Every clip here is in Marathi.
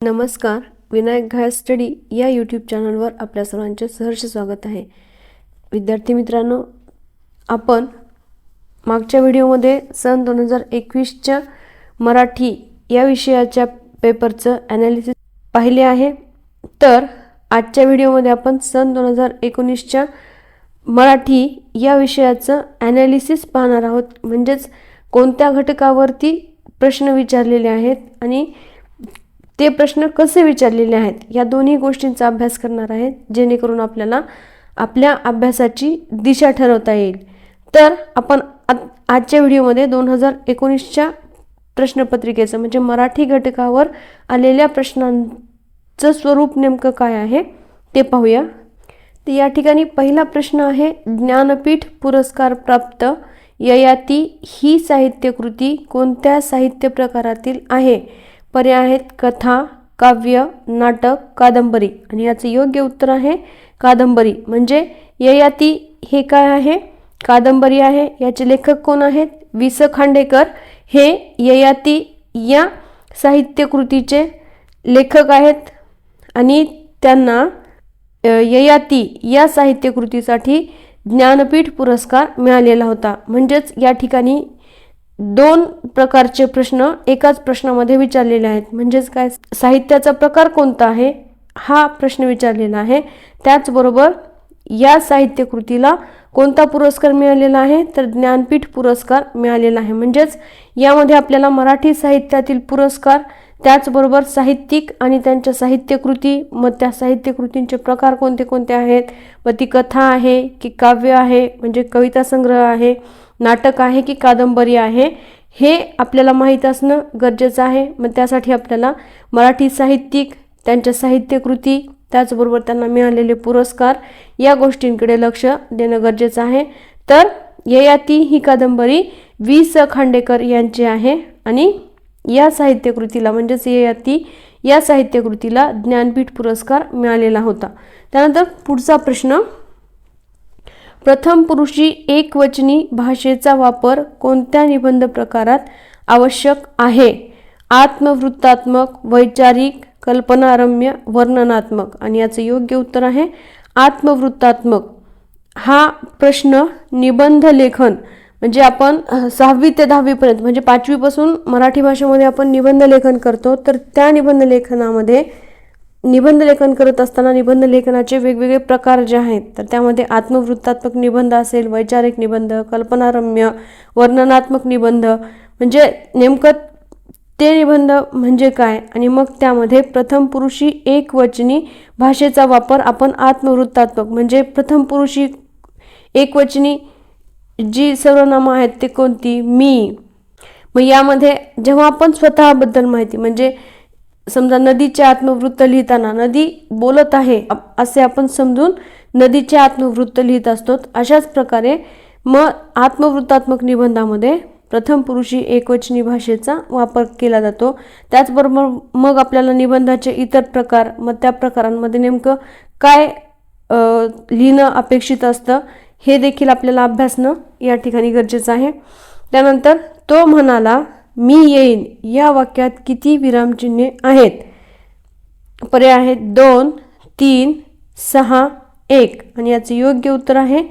नमस्कार विनायक घाय स्टडी या यूट्यूब चॅनलवर आपल्या सर्वांचे सहर्ष स्वागत आहे. विद्यार्थी मित्रांनो आपण मागच्या व्हिडिओमध्ये सन दोन हजार एकवीसच्या मराठी या विषयाच्या पेपरचं ॲनालिसिस पाहिले आहे. तर आजच्या व्हिडिओमध्ये आपण सन दोन हजार एकोणीसच्या मराठी या विषयाचं ॲनालिसिस पाहणार आहोत. म्हणजेच कोणत्या घटकावरती प्रश्न विचारलेले आहेत आणि ते प्रश्न कसे विचारलेले आहेत या दोन्ही गोष्टींचा अभ्यास करणार आहेत जेणेकरून आपल्याला आपल्या अभ्यासाची दिशा ठरवता येईल. तर आपण आजच्या व्हिडिओमध्ये दोन हजार एकोणीसच्या प्रश्नपत्रिकेचं म्हणजे मराठी घटकावर आलेल्या प्रश्नांचं स्वरूप नेमकं काय आहे ते पाहूया. तर या ठिकाणी पहिला प्रश्न आहे ज्ञानपीठ पुरस्कार प्राप्त ययाती ही साहित्यकृती कोणत्या साहित्य प्रकारातील आहे? पर्याय आहेत कथा काव्य नाटक कादंबरी. आणि याचं योग्य उत्तर आहे कादंबरी. म्हणजे ययाती हे काय आहे? कादंबरी आहे. याचे लेखक कोण आहेत? वि स. खांडेकर. हे ययाती या साहित्यकृतीचे लेखक आहेत. आणि त्यांना ययाती या साहित्यकृतीसाठी ज्ञानपीठ पुरस्कार मिळालेला होता. म्हणजेच या ठिकाणी दोन प्रकारचे प्रश्न एकाच प्रश्नामध्ये विचारलेले आहेत. म्हणजेच काय? साहित्याचा प्रकार कोणता आहे? हा प्रश्न विचारलेला आहे. त्याचबरोबर या साहित्यकृतीला कोणता पुरस्कार मिळालेला आहे? तर ज्ञानपीठ पुरस्कार मिळालेला आहे. म्हणजेच यामध्ये आपल्याला मराठी साहित्यातील पुरस्कार त्याचबरोबर साहित्यिक आणि त्यांच्या साहित्यकृती मग त्या साहित्यकृतींचे प्रकार कोणते कोणते आहेत? व ती कथा आहे की काव्य आहे म्हणजे कविता संग्रह आहे नाटक आहे की कादंबरी आहे हे आपल्याला माहीत असणं गरजेचं आहे. मग त्यासाठी आपल्याला मराठी साहित्यिक त्यांच्या साहित्यकृती त्याचबरोबर त्यांना मिळालेले पुरस्कार या गोष्टींकडे लक्ष देणं गरजेचं आहे. तर ययाती ही कादंबरी वि स खांडेकर यांची आहे आणि या साहित्यकृतीला म्हणजेच ययाती या साहित्यकृतीला ज्ञानपीठ पुरस्कार मिळालेला होता. त्यानंतर पुढचा प्रश्न प्रथम पुरुषी एकवचनी भाषेचा वापर कोणत्या निबंध प्रकारात आवश्यक आहे? आत्मवृत्तात्मक वैचारिक कल्पनारम्य वर्णनात्मक. आणि याचं योग्य उत्तर आहे आत्मवृत्तात्मक. हा प्रश्न निबंध लेखन म्हणजे आपण सहावी ते दहावीपर्यंत म्हणजे पाचवीपासून मराठी भाषेमध्ये आपण निबंध लेखन करतो तर त्या निबंध लेखनामध्ये निबंध लेखन करत असताना निबंध लेखनाचे वेगवेगळे प्रकार जे आहेत तर त्यामध्ये आत्मवृत्तात्मक निबंध असेल वैचारिक निबंध कल्पनारम्य वर्णनात्मक निबंध म्हणजे नेमकं ते निबंध म्हणजे काय? आणि मग त्यामध्ये प्रथम पुरुषी एकवचनी भाषेचा वापर आपण आत्मवृत्तात्मक म्हणजे प्रथम पुरुषी एकवचनी जी सर्वनामं आहेत ते कोणती? मी. मग यामध्ये जेव्हा आपण स्वतःबद्दल माहिती म्हणजे समजा नदीचे आत्मवृत्त लिहिताना नदी बोलत आहे अप- असे आपण समजून नदीचे आत्मवृत्त लिहित असतो. अशाच प्रकारे मग आत्मवृत्तात्मक निबंधामध्ये प्रथम पुरुषी एकवचनी भाषेचा वापर केला जातो. त्याचबरोबर मग आपल्याला निबंधाचे इतर प्रकार मग त्या प्रकारांमध्ये नेमकं काय लिहिणं अपेक्षित असतं हे देखील आपल्याला अभ्यासणं या ठिकाणी गरजेचं आहे. त्यानंतर तो म्हणाला मी येईन. या वाक्यात किती विरामचिन्हे आहेत? पर्याय आहेत दोन तीन सहा एक. आणि याचं योग्य उत्तर आहे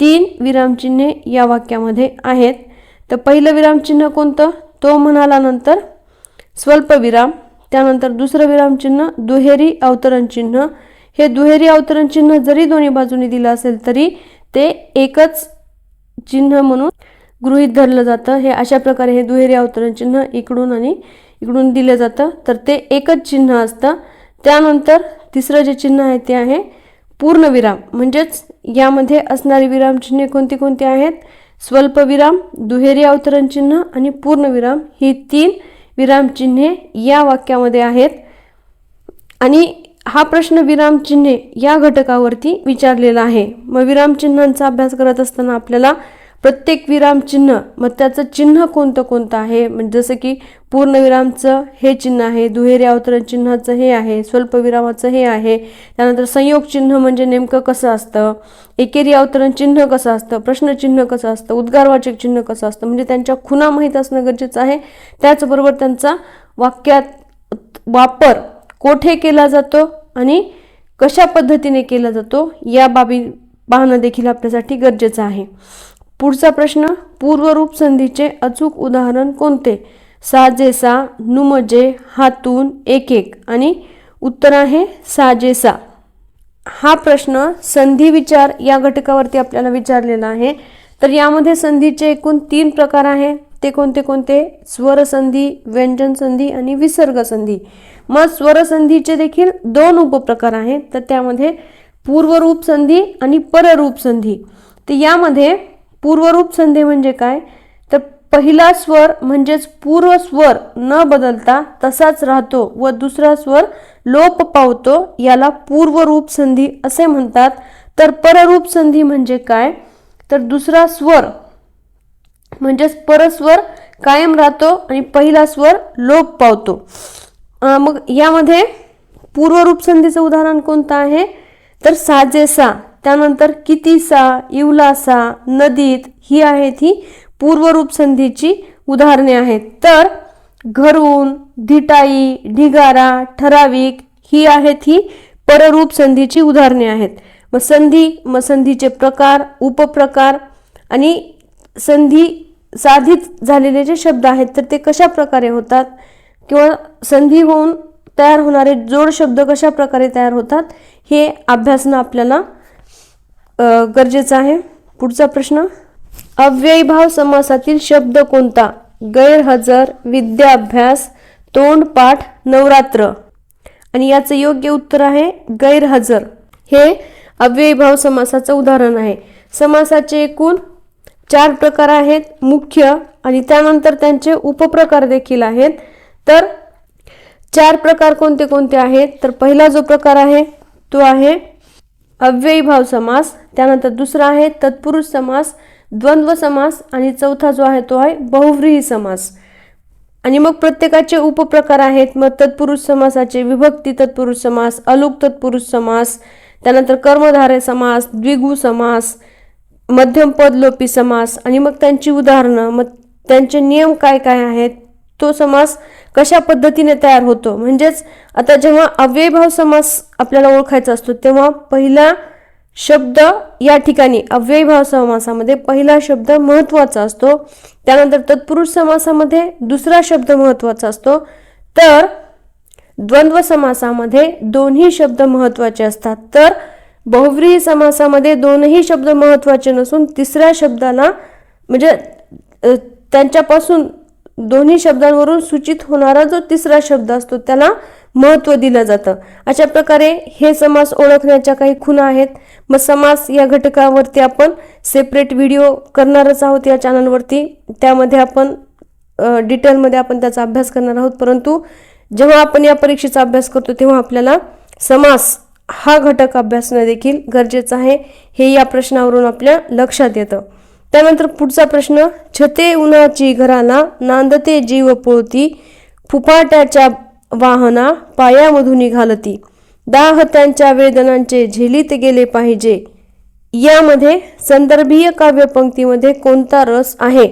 तीन विरामचिन्हे या वाक्यामध्ये आहेत. तर पहिलं विरामचिन्ह कोणतं? तो म्हणाला नंतर स्वल्पविराम त्यानंतर दुसरं विरामचिन्ह दुहेरी अवतरणचिन्ह. हे दुहेरी अवतरणचिन्ह जरी दोन्ही बाजूनी दिलं असेल तरी ते एकच चिन्ह म्हणून गृहीत धरलं जातं. हे अशा प्रकारे हे दुहेरी अवतरण चिन्ह इकडून आणि इकडून दिलं जातं. तर ते एकच चिन्ह असतं. त्यानंतर तिसरं जे चिन्ह आहे ते आहे पूर्णविराम. म्हणजेच यामध्ये असणारी विरामचिन्हे कोणती कोणती आहेत? स्वल्पविराम दुहेरी अवतरण चिन्ह आणि पूर्णविराम ही तीन विरामचिन्हे या वाक्यामध्ये आहेत. आणि हा प्रश्न विरामचिन्हे या घटकावरती विचारलेला आहे. मग विरामचिन्हांचा अभ्यास करत असताना आपल्याला प्रत्येक विरामचिन्ह मग त्याचं चिन्ह कोणतं कोणतं आहे? म्हणजे जसं की पूर्णविरामचं हे चिन्ह आहे दुहेरी अवतरण चिन्हाचं हे आहे स्वल्पविरामाचं हे आहे. त्यानंतर संयोग चिन्ह म्हणजे नेमकं कसं असतं? एकेरी अवतरण चिन्ह कसं असतं? प्रश्नचिन्ह कसं असतं? उद्गारवाचक चिन्ह कसं असतं? म्हणजे त्यांच्या खुणा माहीत असणं गरजेचं आहे. त्याचबरोबर त्यांचा वाक्यात वापर कोठे केला जातो आणि कशा पद्धतीने केला जातो या बाबी पाहणं देखील आपल्यासाठी गरजेचं आहे. पुढचा प्रश्न पूर्वरूप संधीचे अचूक उदाहरण कोणते? साजेसा नुमजे हातून एक एक. आणि उत्तर आहे साजेसा हा प्रश्न संधी विचार या घटकावरती आपल्याला विचारलेला आहे. तर यामध्ये संधीचे एकूण तीन प्रकार आहे. ते कोणते कोणते? स्वरसंधी व्यंजन संधी आणि विसर्ग संधी. मग स्वरसंधीचे देखील दोन उपप्रकार आहेत. तर त्यामध्ये पूर्वरूप संधी आणि पररूप संधी. तर यामध्ये पूर्वरूप संधी म्हणजे काय? तर पहिला स्वर म्हणजेच पूर्व स्वर न बदलता तसाच राहतो व दुसरा स्वर लोप पावतो याला पूर्वरूप संधी असे म्हणतात. तर पररूप संधी म्हणजे काय? तर दुसरा स्वर म्हणजेच परस्वर कायम राहतो आणि पहिला स्वर लोप पावतो. मग यामध्ये पूर्वरूप संधीचं उदाहरण कोणतं आहे? तर साजेसा. त्यानंतर कितीसा इवलासा नदीत ही आहेत ही पूर्वरूप संधीची उदाहरणे आहेत. तर घरून धिटाई ढिगारा ठराविक ही आहेत ही पररूप संधीची उदाहरणे आहेत. मग संधी मग संधीचे प्रकार उपप्रकार आणि संधी साधित झालेले जे शब्द आहेत तर ते कशा प्रकारे होतात? किंवा संधी होऊन तयार होणारे जोड शब्द कशा प्रकारे तयार होतात? हे अभ्यासनं आपल्याला गरजेचं आहे? पुढचा प्रश्न. अव्ययीभाव समासातील शब्द कोणता? गैरहजर विद्याभ्यास तोंडपाठ नवरात्र. आणि याचं योग्य उत्तर आहे गैरहजर. हे अव्ययीभाव समासाचं उदाहरण आहे. समासाचे एकूण चार प्रकार आहेत मुख्य आणि त्यानंतर त्यांचे उपप्रकार देखील आहेत. तर चार प्रकार कोणते कोणते आहेत? तर पहिला जो प्रकार आहे तो आहे अव्ययीभाव समास त्यानंतर दुसरा आहे तत्पुरुष समास द्वंद्व समास आणि चौथा जो आहे तो आहे बहुव्रीही समास. आणि मग प्रत्येकाचे उपप्रकार आहेत मग तत्पुरुष समासाचे विभक्ती तत्पुरुष समास अलुक तत्पुरुष समास त्यानंतर कर्मधारे समास द्विगु समास मध्यम पद लोपी समास आणि मग त्यांची उदाहरणं मग त्यांचे नियम काय काय आहेत तो समास कशा पद्धतीने तयार होतो? म्हणजेच आता जेव्हा अव्ययभाव समास आपल्याला ओळखायचा असतो तेव्हा पहिला शब्द या ठिकाणी अव्ययभाव समासामध्ये पहिला शब्द महत्त्वाचा असतो. त्यानंतर तत्पुरुष समासामध्ये दुसरा शब्द महत्त्वाचा असतो. तर द्वंद्व समासामध्ये दोन्ही शब्द महत्त्वाचे असतात. तर बहुव्रीही समासामध्ये दोनही शब्द महत्त्वाचे नसून तिसऱ्या शब्दाला म्हणजे त्यांच्यापासून दोन्ही शब्दांवरून सूचित होणारा जो तिसरा शब्द असतो त्याला महत्त्व दिलं जातं. अशा प्रकारे हे समास ओळखण्याच्या काही खुणा आहेत. मग समास या घटकावरती आपण सेपरेट व्हिडिओ करणारच आहोत या चॅनलवरती त्यामध्ये आपण डिटेलमध्ये आपण त्याचा अभ्यास करणार आहोत. परंतु जेव्हा आपण या परीक्षेचा अभ्यास करतो तेव्हा आपल्याला समास हा घटक अभ्यासणं देखील गरजेचं आहे. हे या प्रश्नावरून आपल्या लक्षात येतं. त्यानंतर पुढचा प्रश्न छते उन्हाची घराना नांदते जीव पोळती फुफाट्याच्या वाहना पायामधून निघालती. दाह त्यांच्या वेदनांचे झेलीत गेले पाहिजे. यामध्ये संदर्भीय काव्यपंक्तीमध्ये कोणता रस आहे?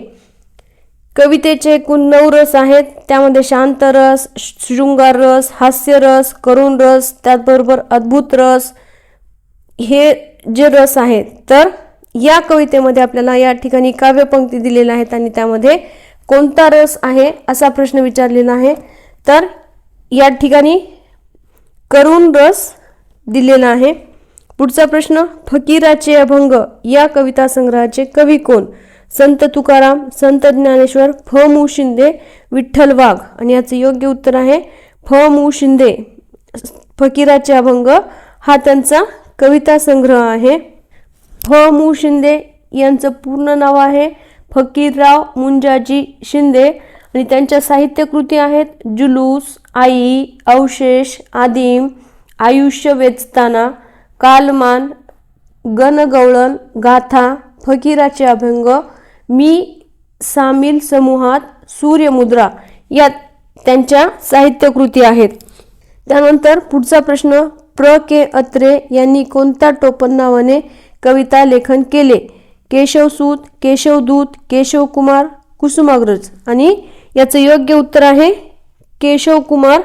कवितेचे एकूण नऊ रस आहेत. त्यामध्ये शांत रस शृंगार रस हास्य रस करुण रस त्याचबरोबर अद्भुत रस हे जे रस आहेत. तर या कवितेमध्ये आपल्याला या ठिकाणी काव्यपंक्ती दिलेल्या आहेत आणि त्यामध्ये कोणता रस आहे असा प्रश्न विचारलेला आहे. तर या ठिकाणी करुण रस दिलेला आहे. पुढचा प्रश्न फकीराचे अभंग या कविता संग्रहाचे कवी कोण? संत तुकाराम संत ज्ञानेश्वर फ. मु. शिंदे विठ्ठल वाघ. आणि याचं योग्य उत्तर आहे फ. मु. शिंदे. फकीराचे अभंग हा त्यांचा कविता संग्रह आहे. फ मु शिंदे यांचं पूर्ण नाव आहे. फकीरराव मुंजाजी शिंदे आणि त्यांच्या साहित्यकृती आहेत जुलूस आई अवशेष आदिम आयुष्य वेचताना कालमान गणगवळण गाथा फकीराचे अभंग मी सामील समूहात सूर्यमुद्रा या त्यांच्या साहित्यकृती आहेत. त्यानंतर पुढचा प्रश्न प्र. के. अत्रे यांनी कोणत्या टोपण नावाने कविता लेखन केले. केशवसूत केशवदूत केशवकुमार कुसुमाग्रज. आणि याचं योग्य उत्तर आहे केशवकुमार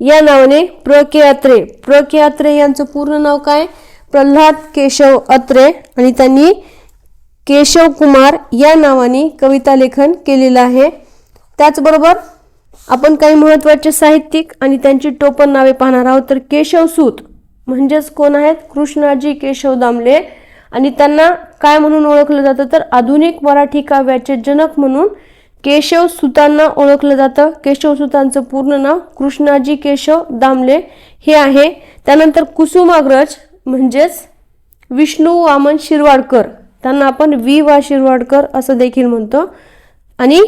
या नावाने प्र के अत्रे प्र के अत्रे यांचं पूर्ण नाव काय? प्रल्हाद केशव अत्रे. आणि त्यांनी केशव कुमार या नावाने कविता लेखन केलेलं आहे. त्याचबरोबर आपण काही महत्त्वाचे साहित्यिक आणि त्यांची टोपण नावे पाहणार आहोत. तर केशवसूत म्हणजेच कोण आहेत? कृष्णाजी केशव दामले. आणि त्यांना काय म्हणून ओळखलं जातं? तर आधुनिक मराठी काव्याचे जनक म्हणून केशव सुतांना ओळखलं जातं. केशव सुतांचं पूर्ण नाव कृष्णाजी केशव दामले हे आहे. त्यानंतर कुसुमाग्रज म्हणजेच विष्णू वामन शिरवाडकर. त्यांना आपण वि वा शिरवाडकर असं देखील म्हणतो. आणि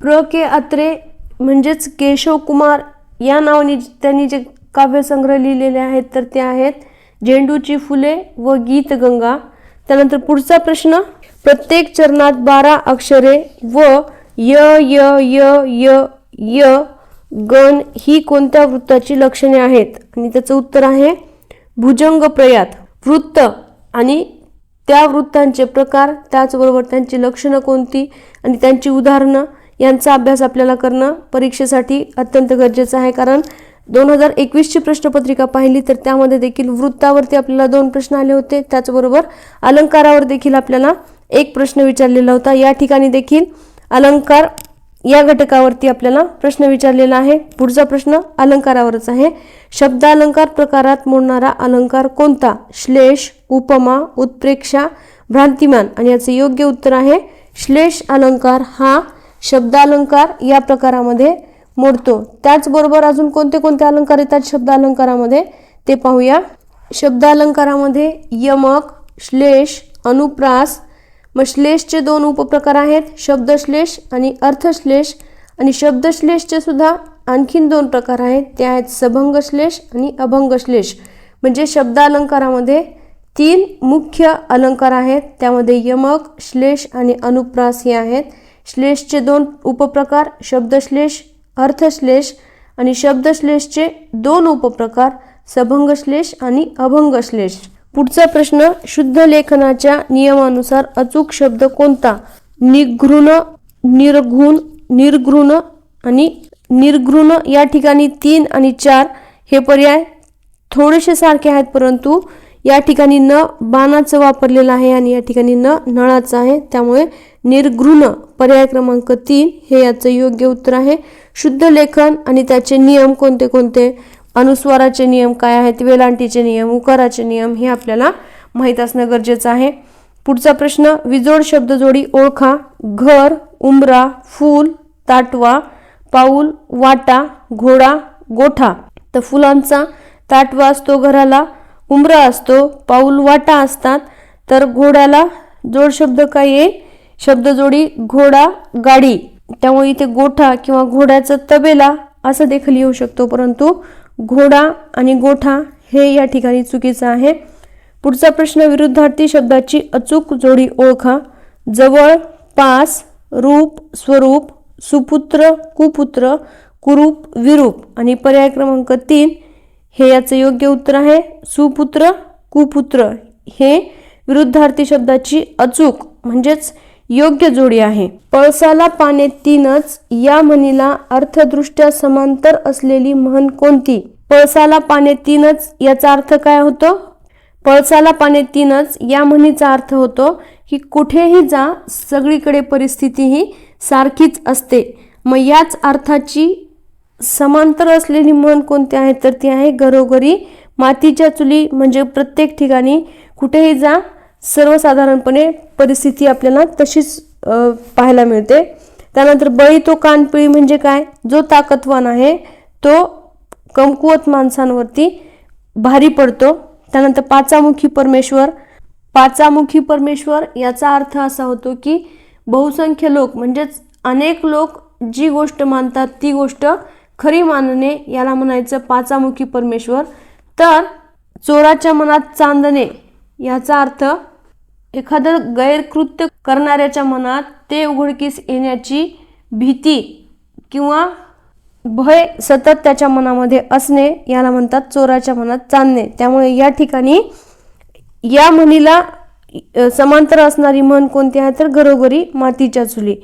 प्र के अत्रे म्हणजेच केशव कुमार या नावाने त्यांनी जे काव्यसंग्रह लिहिलेले आहेत तर ते आहेत झेंडूची फुले व गीतगंगा त्यानंतर पुढचा प्रश्न प्रत्येक चरणात बारा अक्षरे व य य य य य गण ही कोणत्या वृत्ताची लक्षणे आहेत? आणि त्याचं उत्तर आहे भुजंग प्रयात. वृत्त आणि त्या वृत्तांचे प्रकार त्याचबरोबर त्यांची लक्षणं कोणती आणि त्यांची उदाहरणं यांचा अभ्यास आपल्याला करणं परीक्षेसाठी अत्यंत गरजेचं आहे. कारण दोन हजार एकवीसची प्रश्नपत्रिका पाहिली तर त्यामध्ये देखील वृत्तावरती आपल्याला दोन प्रश्न आले होते. त्याचबरोबर अलंकारावर देखील आपल्याला एक प्रश्न विचारलेला होता. या ठिकाणी देखील अलंकार या घटकावरती आपल्याला प्रश्न विचारलेला आहे. पुढचा प्रश्न अलंकारावरच आहे. शब्दालंकार प्रकारात मोडणारा अलंकार कोणता? श्लेष उपमा उत्प्रेक्षा भ्रांतिमान. आणि याचे योग्य उत्तर आहे श्लेष अलंकार. हा शब्दालंकार या प्रकारामध्ये मोडतो. त्याचबरोबर अजून कोणते कोणते अलंकार येतात शब्दालंकारामध्ये? ते पाहूया. शब्दालंकारामध्ये यमक श्लेष अनुप्रास. मग श्लेषचे दोन उपप्रकार आहेत. शब्दश्लेष आणि अर्थश्लेष. आणि शब्दश्लेषचे सुद्धा आणखीन दोन प्रकार आहेत. ते आहेत सभंगश्लेष आणि अभंगश्लेष. म्हणजे शब्दालंकारामध्ये तीन मुख्य अलंकार आहेत. त्यामध्ये यमक श्लेष आणि अनुप्रास हे आहेत. श्लेषचे दोन उपप्रकार शब्दश्लेष अर्थश्लेष आणि शब्दश्लेषचे दोन उपप्रकार सभंगश्लेष आणि अभंगश्लेष. पुढचा प्रश्न शुद्ध लेखनाच्या नियमानुसार अचूक शब्द कोणता? निघृण निर्घुण निर्घृण आणि निर्घृण या ठिकाणी तीन आणि चार हे पर्याय थोडेसे सारखे आहेत परंतु या ठिकाणी न बाणाचं वापरलेलं आहे आणि या ठिकाणी न नळाचं आहे. त्यामुळे निर्घृण पर्याय क्रमांक तीन हे याचं योग्य उत्तर आहे. शुद्ध लेखन आणि त्याचे नियम कोणते कोणते? अनुस्वाराचे नियम काय आहेत? वेलांटीचे नियम उकाराचे नियम हे आपल्याला माहीत असणं गरजेचं आहे. पुढचा प्रश्न विजोड शब्दजोडी ओळखा. घर उंबरा फूल ताटवा पाऊल वाटा घोडा गोठा. तर फुलांचा ताटवा असतो घराला. उंबरा असतो पाऊल वाटा असतात तर घोड्याला जोड शब्द काय आहे? शब्दजोडी घोडा गाडी. त्यामुळे इथे गोठा किंवा घोड्याचं तबेला असं देखील येऊ शकतो परंतु घोडा आणि गोठा हे या ठिकाणी चुकीचं आहे. पुढचा प्रश्न विरुद्धार्थी शब्दाची अचूक जोडी ओळखा. जवळ पास रूप स्वरूप सुपुत्र कुपुत्र कुरूप विरूप आणि पर्याय क्रमांक तीन हे याचं योग्य उत्तर आहे. सुपुत्र कुपुत्र हे विरुद्धार्थी शब्दाची अचूक म्हणजेच योग्य जोडी आहे. पळसाला पाने तीनच या म्हणीला अर्थदृष्ट्या समांतर असलेली म्हण कोणती? पळसाला पाने तीनच याचा अर्थ काय होतो? पळसाला पाने तीनच या म्हणीचा अर्थ होतो की कुठेही जा सगळीकडे परिस्थिती ही सारखीच असते. मग याच अर्थाची समांतर असलेली म्हण कोणती आहे? तर ती आहे घरोघरी मातीच्या चुली. म्हणजे प्रत्येक ठिकाणी कुठेही जा सर्वसाधारणपणे परिस्थिती आपल्याला तशीच पाहायला मिळते. त्यानंतर बळी तो कानपिळी म्हणजे काय? जो ताकदवान आहे तो कमकुवत माणसांवरती भारी पडतो. त्यानंतर पाचामुखी परमेश्वर. पाचामुखी परमेश्वर याचा अर्थ असा होतो की बहुसंख्य लोक म्हणजेच अनेक लोक जी गोष्ट मानतात ती गोष्ट खरी मानणे याला म्हणायचं पाचामुखी परमेश्वर. तर चोराच्या मनात चांदणे याचा अर्थ एखादं गैरकृत्य करणाऱ्याच्या मनात ते उघडकीस येण्याची भीती किंवा भय सतत त्याच्या मनामध्ये असणे याला म्हणतात चोराच्या मनात चांदणे. त्यामुळे या ठिकाणी या म्हणीला समांतर असणारी म्हण कोणती आहे तर घरोघरी मातीच्या चुली.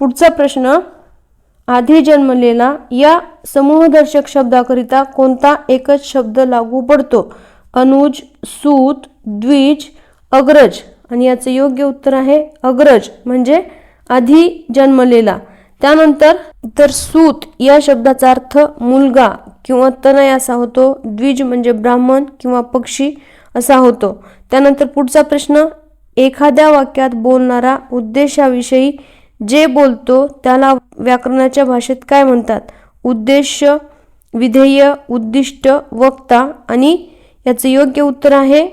पुढचा प्रश्न आधी जन्मलेला या समूहदर्शक शब्दाकरिता कोणता एकच शब्द लागू पडतो? अनुज सूत द्विज अग्रज. आणि याचं योग्य उत्तर आहे अग्रज म्हणजे आधी जन्मलेला. त्यानंतर तर सूत या शब्दाचा अर्थ मुलगा किंवा तनय असा होतो द्विज म्हणजे ब्राह्मण किंवा पक्षी असा होतो. त्यानंतर पुढचा प्रश्न एखाद्या वाक्यात बोलणारा उद्देशाविषयी जे बोलतो त्याला व्याकरणाच्या भाषेत काय म्हणतात? उद्देश विधेय उद्दिष्ट वक्ता आणि याचं योग्य उत्तर आहे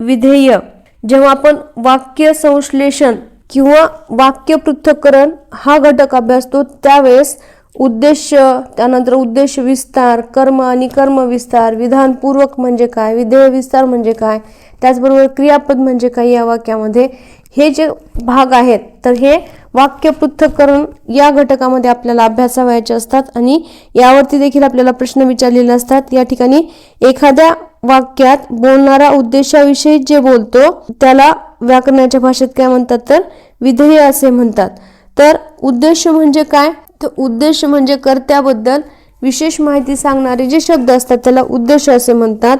विधेय. जेव्हा आपण वाक्य संश्लेषण किंवा वाक्य पृथ्थकरण हा घटक अभ्यासतो त्यावेळेस उद्देश त्यानंतर उद्देश विस्तार कर्म आणि कर्म विस्तार विधानपूर्वक म्हणजे काय विधेय विस्तार म्हणजे काय त्याचबरोबर क्रियापद म्हणजे काय या वाक्यामध्ये हे जे भाग आहेत तर हे वाक्य पृथक्करण या घटकामध्ये आपल्याला अभ्यासावयाचे असतात आणि यावरती देखील आपल्याला प्रश्न विचारलेले असतात. या ठिकाणी एखाद्या वाक्यात बोलणारा उद्देशाविषयी जे बोलतो त्याला व्याकरणाच्या भाषेत काय म्हणतात तर? विधेय असे म्हणतात. तर उद्देश म्हणजे काय? तर उद्देश म्हणजे कर्त्याबद्दल विशेष माहिती सांगणारे जे शब्द असतात त्याला उद्देश असे म्हणतात.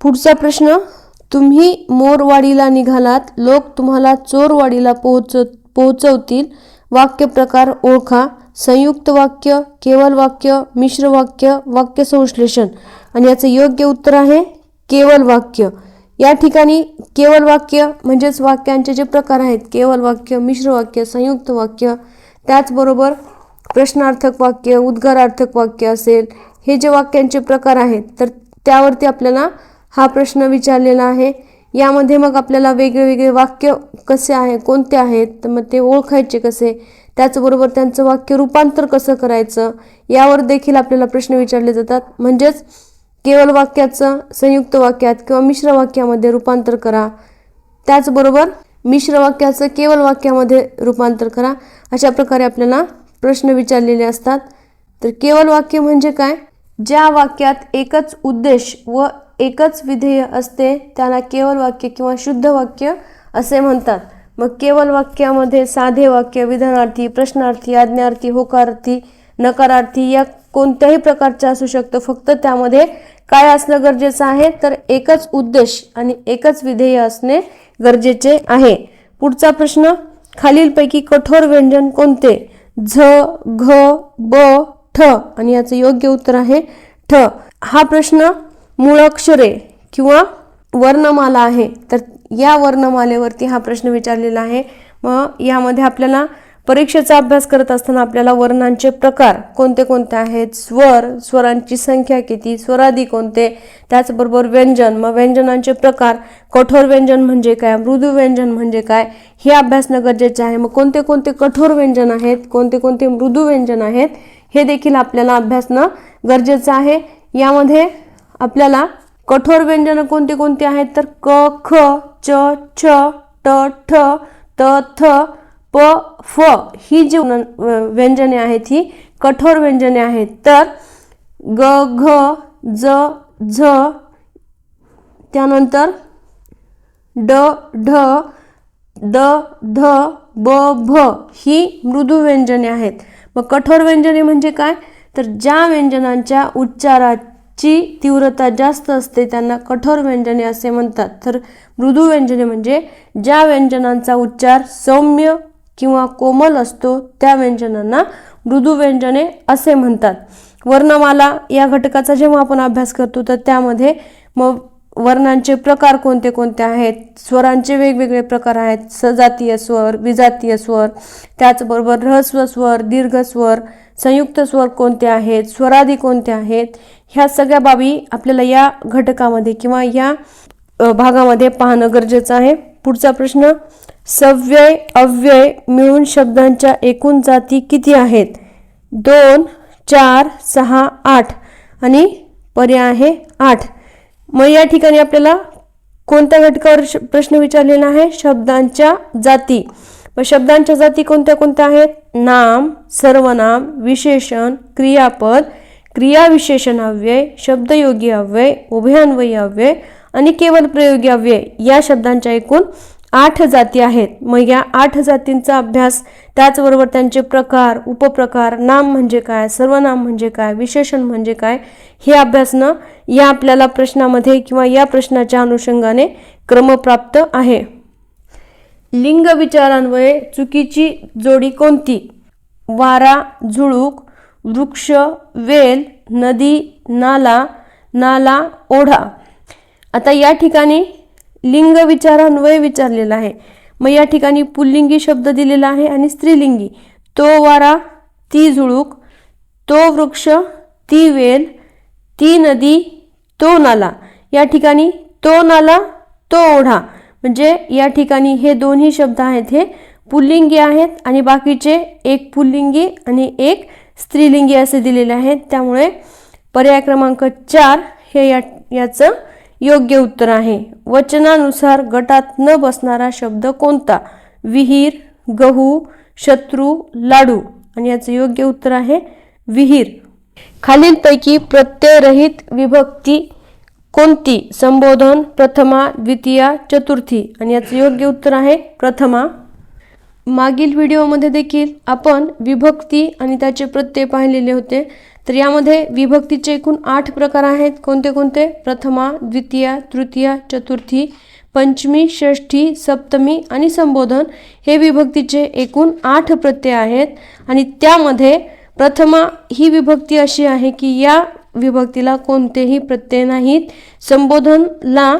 पुढचा प्रश्न तुम्ही मोरवाडीला निघालात लोक तुम्हाला चोरवाडीला पोहोच पोहोचवतील. वाक्य प्रकार ओळखा. संयुक्त वाक्य केवळ वाक्य मिश्र वाक्य वाक्य संश्लेषण आणि याचं योग्य उत्तर आहे केवळ वाक्य. या ठिकाणी केवळ वाक्य म्हणजेच वाक्यांचे जे प्रकार आहेत केवळ वाक्य मिश्र वाक्य संयुक्त वाक्य त्याचबरोबर प्रश्नार्थक वाक्य उद्गारार्थक वाक्य असेल हे जे वाक्यांचे प्रकार आहेत तर त्यावरती आपल्याला हा प्रश्न विचारलेला आहे. यामध्ये मग आपल्याला वेगळे वेगळे वाक्य कसे आहे कोणते आहेत तर मग ते ओळखायचे कसे त्याचबरोबर त्यांचं वाक्य रूपांतर कसं करायचं यावर देखील आपल्याला प्रश्न विचारले जातात. म्हणजेच केवळ वाक्याचं संयुक्त वाक्यात किंवा मिश्र वाक्यामध्ये रूपांतर करा. त्याचबरोबर मिश्र वाक्याचं केवळ वाक्यामध्ये रूपांतर करा. अशा प्रकारे आपल्याला प्रश्न विचारलेले असतात. तर केवळ वाक्य म्हणजे काय? ज्या वाक्यात एकच उद्देश व एकच विधेय असते त्याला केवळ वाक्य किंवा शुद्ध वाक्य असे म्हणतात. मग केवळ वाक्यामध्ये साधे वाक्य विधानार्थी प्रश्नार्थी आज्ञार्थी होकारार्थी नकारार्थी या कोणत्याही प्रकारचे असू शकतं. फक्त त्यामध्ये काय असणं गरजेचं आहे तर एकच उद्देश आणि एकच विधेय असणे गरजेचे आहे. पुढचा प्रश्न खालीलपैकी कठोर व्यंजन कोणते? झ घ ब ठ आणि याचं योग्य उत्तर आहे ठ. हा प्रश्न मूळाक्षरे किंवा वर्णमाला आहे तर या वर्णमालेवरती हा प्रश्न विचारलेला आहे. मग यामध्ये आपल्याला परीक्षेचा अभ्यास करत असताना आपल्याला वर्णांचे प्रकार कोणते कोणते आहेत? स्वर स्वरांची संख्या किती? स्वरादी कोणते? त्याचबरोबर व्यंजन. मग व्यंजनांचे प्रकार कठोर व्यंजन म्हणजे काय? मृदू व्यंजन म्हणजे काय? हे अभ्यासणं गरजेचे आहे. मग कोणते कोणते कठोर व्यंजन आहेत? कोणते कोणते मृदू व्यंजन आहेत? हे देखील आपल्याला अभ्यासणं गरजेचं आहे. यामध्ये आपल्याला कठोर व्यंजन कोणते कोणते आहेत तर क ख च छ ट ठ त थ प फ ही जी व्यंजने आहेत ही कठोर व्यंजने आहेत. तर ग घ ज झ त्यानंतर ड ढ द ध ब भ ही मृदू व्यंजने आहेत. मग कठोर व्यंजने म्हणजे काय? तर ज्या व्यंजनांच्या ची तीव्रता जास्त असते त्यांना कठोर व्यंजने असे म्हणतात. तर मृदू व्यंजने म्हणजे ज्या व्यंजनांचा उच्चार सौम्य किंवा कोमल असतो त्या व्यंजनांना मृदू व्यंजने असे म्हणतात. वर्णमाला या घटकाचा जेव्हा आपण अभ्यास करतो तर त्यामध्ये मग वर्णांचे प्रकार कोणते कोणते आहेत? स्वरांचे वेगवेगळे प्रकार आहेत. सजातीय स्वर विजातीय स्वर त्याचबरोबर रहस्व स्वर दीर्घ स्वर संयुक्त स्वर कोणते आहेत स्वरादी कोणते आहेत ह्या सगळ्या बाबी आपल्याला या घटकामध्ये किंवा या भागामध्ये पाहणं गरजेचं आहे. पुढचा प्रश्न सव्यय अव्यय मिळून शब्दांच्या एकूण जाती किती आहेत? दोन चार सहा आठ आणि पर्याय आहे आठ. मग या ठिकाणी आपल्याला कोणत्या घटकावर श- प्रश्न विचारलेला आहे? शब्दांच्या जाती. मग शब्दांच्या जाती कोणत्या कोणत्या आहेत? नाम सर्वनाम विशेषण क्रियापद क्रियाविशेषण अव्यय शब्दयोगी अव्यय उभयान्वयी अव्यय आणि केवळ प्रयोगी अव्यय या शब्दांच्या एकूण आठ जाती आहेत. मग या आठ जातींचा अभ्यास त्याचबरोबर त्यांचे प्रकार उपप्रकार नाम म्हणजे काय सर्वनाम म्हणजे काय विशेषण म्हणजे काय हे अभ्यासनं या आपल्याला प्रश्नामध्ये किंवा या प्रश्नाच्या अनुषंगाने क्रमप्राप्त आहे. लिंग विचारान्वये चुकीची जोडी कोणती? वारा झुळूक वृक्ष वेल नदी नाला नाला ओढा. आता या ठिकाणी लिंग विचारान्वये विचारलेला आहे. मग या ठिकाणी पुल्लिंगी शब्द दिलेला आहे आणि स्त्रीलिंगी. तो वारा ती झुळूक तो वृक्ष ती वेल ती नदी तो नाला. या ठिकाणी तो नाला तो ओढा. म्हणजे या ठिकाणी हे दोन्ही शब्द आहेत. हे पुल्लिंगी आहेत आणि बाकीचे एक पुल्लिंगी आणि एक स्त्रीलिंगी असे दिलेले आहेत. त्यामुळे पर्याय क्रमांक चार हे या याचं योग्य उत्तर आहे. वचनानुसार गटात न बसणारा शब्द कोणता? विहीर गहू शत्रू लाडू. आणि याचं योग्य उत्तर आहे विहीर. खालीलपैकी प्रत्ययरहित विभक्ती कोणती? संबोधन प्रथमा द्वितीया चतुर्थी. आणि याचं योग्य उत्तर आहे प्रथमा. मागील व्हिडिओमध्ये देखील आपण विभक्ती आणि त्याचे प्रत्यय पाहिलेले होते. तर यामध्ये विभक्तीचे एकूण आठ प्रकार आहेत. कोणते कोणते? प्रथमा द्वितीया तृतीया चतुर्थी पंचमी षष्ठी सप्तमी आणि संबोधन हे विभक्तीचे एकूण आठ प्रत्यय आहेत. आणि त्यामध्ये प्रथमा ही विभक्ती अशी आहे की या विभक्तीला कोणतेही प्रत्यय नाहीत. संबोधनला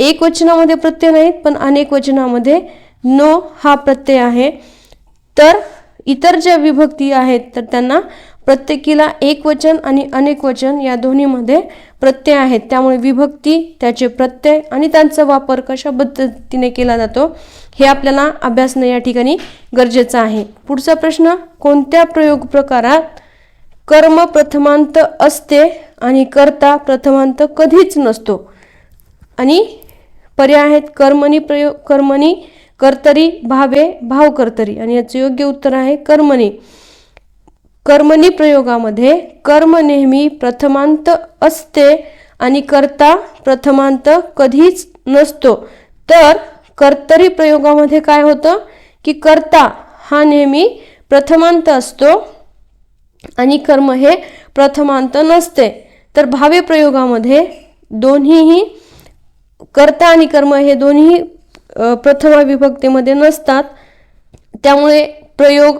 एक वचनामध्ये प्रत्यय नाहीत पण अनेक वचनामध्ये नो हा प्रत्यय आहे. तर इतर ज्या विभक्ती आहेत तर त्यांना प्रत्येकीला एक वचन आणि अनेक वचन या दोन्हीमध्ये प्रत्यय आहेत. त्यामुळे विभक्ती त्याचे प्रत्यय आणि त्यांचा वापर कशा पद्धतीने केला जातो हे आपल्याला अभ्यासणं या ठिकाणी गरजेचं आहे. पुढचा प्रश्न कोणत्या प्रयोग प्रकारात कर्म प्रथमांत असते आणि कर्ता प्रथमांत कधीच नसतो. आणि पर्याय आहेत कर्मणी प्रयोग कर्मणी कर्तरी भावे भाव कर्तरी आणि याचं योग्य उत्तर आहे कर्मणी कर्मणी प्रयोगामध्ये कर्म नेहमी प्रथमांत असते आणि कर्ता प्रथमांत कधीच नसतो. तर कर्तरी प्रयोगामध्ये काय होतं? की कर्ता हा नेहमी प्रथमांत असतो आणि कर्म हे प्रथमांत नसते. तर भावे प्रयोगामध्ये दोन्हीही कर्ता आणि कर्म हे दोन्ही प्रथमा विभक्तीमध्ये नसतात. त्यामुळे प्रयोग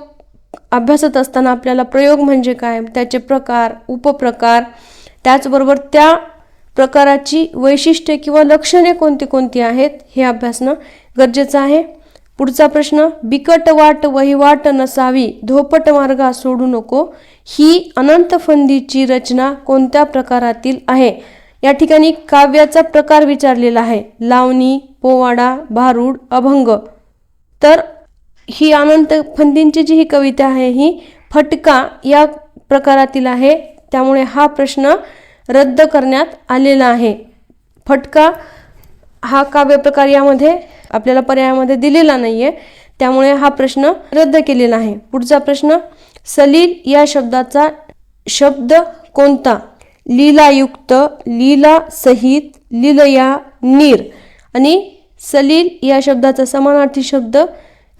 अभ्यासत असताना आपल्याला प्रयोग म्हणजे काय त्याचे प्रकार उपप्रकार त्याचबरोबर त्या प्रकाराची वैशिष्ट्ये किंवा लक्षणे कोणती कोणती आहेत हे अभ्यासणं गरजेचं आहे. पुढचा प्रश्न बिकट वाट वहिवाट नसावी धोपट मार्गा सोडू नको. ही अनंत फंदीची रचना कोणत्या प्रकारातील आहे? या ठिकाणी काव्याचा प्रकार विचारलेला आहे. लावणी पोवाडा भारूड अभंग. तर ही अनंत फंदींची जी ही कविता आहे ही फटका या प्रकारातील आहे. त्यामुळे हा प्रश्न रद्द करण्यात आलेला आहे. फटका हा काव्यप्रकार यामध्ये आपल्याला पर्यायामध्ये दिलेला नाही आहे त्यामुळे हा प्रश्न रद्द केलेला आहे. पुढचा प्रश्न सलील या शब्दाचा शब्द कोणता? लीलायुक्त लीला सहित लीलया नीर. आणि सलील या शब्दाचा समानार्थी शब्द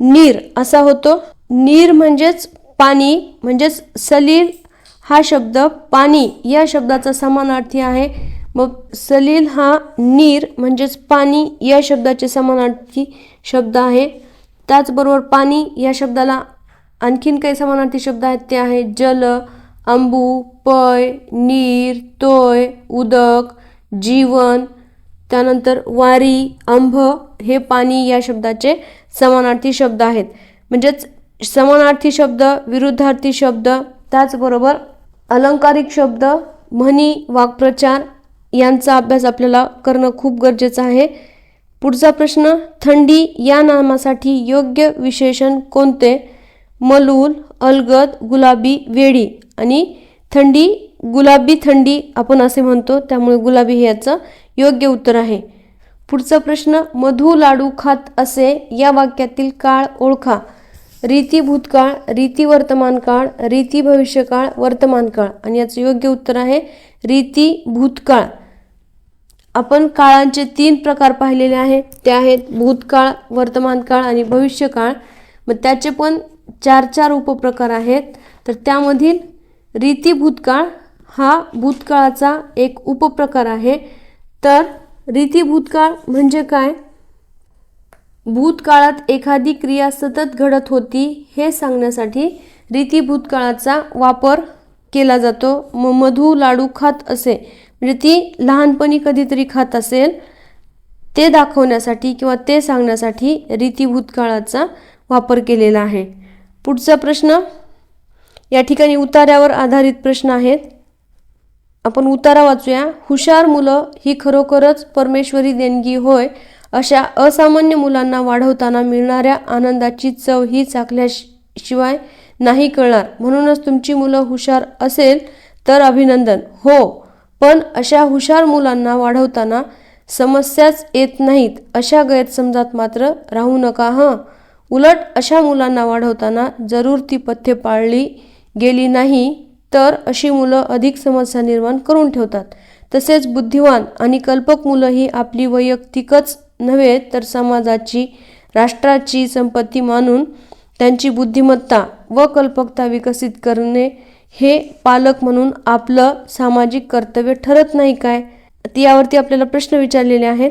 नीर असा होतो. नीर म्हणजेच पाणी म्हणजेच सलील हा शब्द पाणी या शब्दाचा समानार्थी आहे. मग सलील हा नीर म्हणजेच पाणी या शब्दाचे समानार्थी शब्द आहे. त्याचबरोबर पाणी या शब्दाला आणखीन काही समानार्थी शब्द आहेत. ते आहेत जल अंबू पय नीर तोय उदक जीवन त्यानंतर वारी अंभ हे पाणी या शब्दाचे समानार्थी शब्द आहेत. म्हणजेच समानार्थी शब्द विरुद्धार्थी शब्द त्याचबरोबर अलंकारिक शब्द म्हणी वाक्प्रचार यांचा अभ्यास आपल्याला करणं खूप गरजेचं आहे. पुढचा प्रश्न थंडी या नामासाठी योग्य विशेषण कोणते? मलूल अलगद गुलाबी वेडी आणि थंडी गुलाबी थंडी आपण असे म्हणतो त्यामुळे गुलाबी हे याचं योग्य उत्तर आहे. पुढचा प्रश्न मधू लाडू खात असे या वाक्यातील काळ ओळखा. रीती भूतकाळ रीती वर्तमान काळ रीती भविष्यकाळ वर्तमान काळ आणि याचं योग्य उत्तर आहे रीती भूतकाळ. आपण काळांचे तीन प्रकार पाहिलेले आहेत. ते आहेत भूतकाळ वर्तमान काळ आणि भविष्यकाळ. मग त्याचे पण चार चार उपप्रकार आहेत. तर त्यामधील रीती भूतकाळ हा भूतकाळाचा एक उपप्रकार आहे. तर रीती भूतकाळ म्हणजे काय? भूतकाळात एखादी क्रिया सतत घडत होती हे सांगण्यासाठी रीती भूतकाळाचा वापर केला जातो. मग मधू लाडू खात असे. म्हणजे ती लहानपणी कधीतरी खात असेल ते दाखवण्यासाठी किंवा ते सांगण्यासाठी रीती भूतकाळाचा वापर केलेला आहे. पुढचा प्रश्न या ठिकाणी उतार्यावर आधारित प्रश्न आहेत. आपण उतारा वाचूया. हुशार मुलं ही खरोखरच परमेश्वरी देणगी होय अशा असामान्य मुलांना वाढवताना मिळणाऱ्या आनंदाची चव ही चाकल्याशिवाय नाही कळणार. म्हणूनच तुमची मुलं हुशार असेल तर अभिनंदन. हो पण अशा हुशार मुलांना वाढवताना समस्याच येत नाहीत अशा गैरसमजात मात्र राहू नका हं. उलट अशा मुलांना वाढवताना जरूर ती पथ्ये पाळली गेली नाही तर अशी मुलं अधिक समस्या निर्माण करून ठेवतात. तसेच बुद्धिवान आणि कल्पक मुलं ही आपली वैयक्तिकच नव्हे तर समाजाची राष्ट्राची संपत्ती मानून त्यांची बुद्धिमत्ता व कल्पकता विकसित करणे हे पालक म्हणून आपलं सामाजिक कर्तव्य ठरत नाही काय? यावरती आपल्याला प्रश्न विचारलेले आहेत.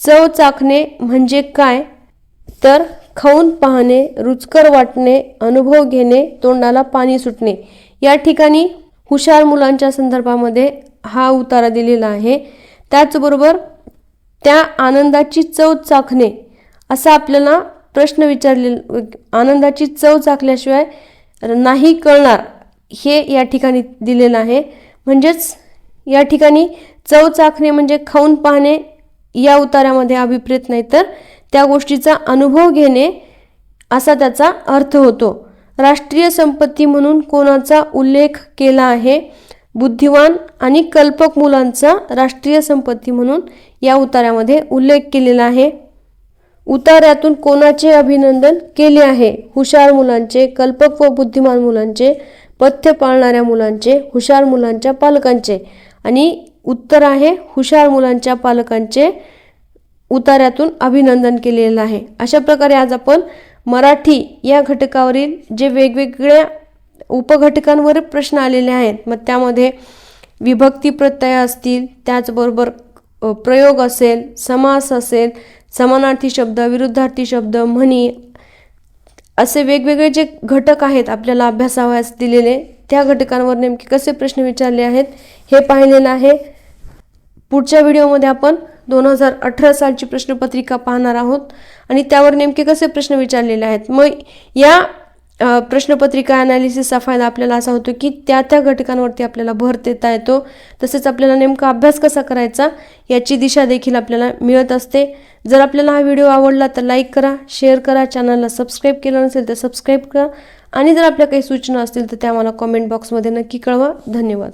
चव चाखणे म्हणजे काय? तर खाऊन पाहणे रुचकर वाटणे अनुभव घेणे तोंडाला पाणी सुटणे. या ठिकाणी हुशार मुलांच्या संदर्भामध्ये हा उतारा दिलेला आहे. त्याचबरोबर त्या आनंदाची चव चाखणे असा आपल्याला प्रश्न विचारले आनंदाची चव चाखल्याशिवाय नाही कळणार. हे या ठिकाणी दिलेलं आहे. म्हणजेच या ठिकाणी चव चाखणे म्हणजे खाऊन पाहणे या उतारामध्ये अभिप्रेत नाही तर त्या गोष्टीचा अनुभव घेणे असा त्याचा अर्थ होतो. राष्ट्रीय संपत्ती म्हणून कोणाचा उल्लेख केला आहे? बुद्धिवान आणि कल्पक मुलांचा राष्ट्रीय संपत्ती म्हणून या उतारामध्ये उल्लेख केलेला आहे. उतार्यातून कोणाचे अभिनंदन केले आहे? हुशार मुलांचे कल्पक व बुद्धिमान मुलांचे पथ्य पाळणाऱ्या मुलांचे हुशार मुलांच्या पालकांचे. आणि उत्तर आहे हुशार मुलांच्या पालकांचे उतार्यातून अभिनंदन केलेलं आहे. अशा प्रकारे आज आपण मराठी या घटकावरील जे वेगवेगळ्या उपघटकांवर प्रश्न आलेले आहेत मग त्यामध्ये विभक्ती प्रत्यय असतील त्याचबरोबर प्रयोग असेल समास असेल समानार्थी शब्द विरुद्धार्थी शब्द म्हणी असे वेगवेगळे जे घटक आहेत आपल्याला अभ्यासावयास दिलेले त्या घटकांवर नेमके कसे प्रश्न विचारले आहेत हे पाहिलेलं आहे. पुढच्या व्हिडिओमध्ये आपण दोन हजार अठरा सालची प्रश्नपत्रिका पाहणार आहोत आणि त्यावर नेमके कसे प्रश्न विचारलेले आहेत. मग या प्रश्नपत्रिका ॲनालिसिसचा फायदा आपल्याला असा होतो की त्या त्या घटकांवरती आपल्याला भर देता येतो. तसेच आपल्याला नेमका अभ्यास कसा करायचा याची दिशा देखील आपल्याला मिळत असते. जर आपल्याला हा व्हिडिओ आवडला तर लाईक करा शेअर करा चॅनलला सबस्क्राईब केलं नसेल तर सबस्क्राईब करा. आणि जर आपल्या काही सूचना असतील तर त्या मला कॉमेंट बॉक्समध्ये नक्की कळवा. धन्यवाद.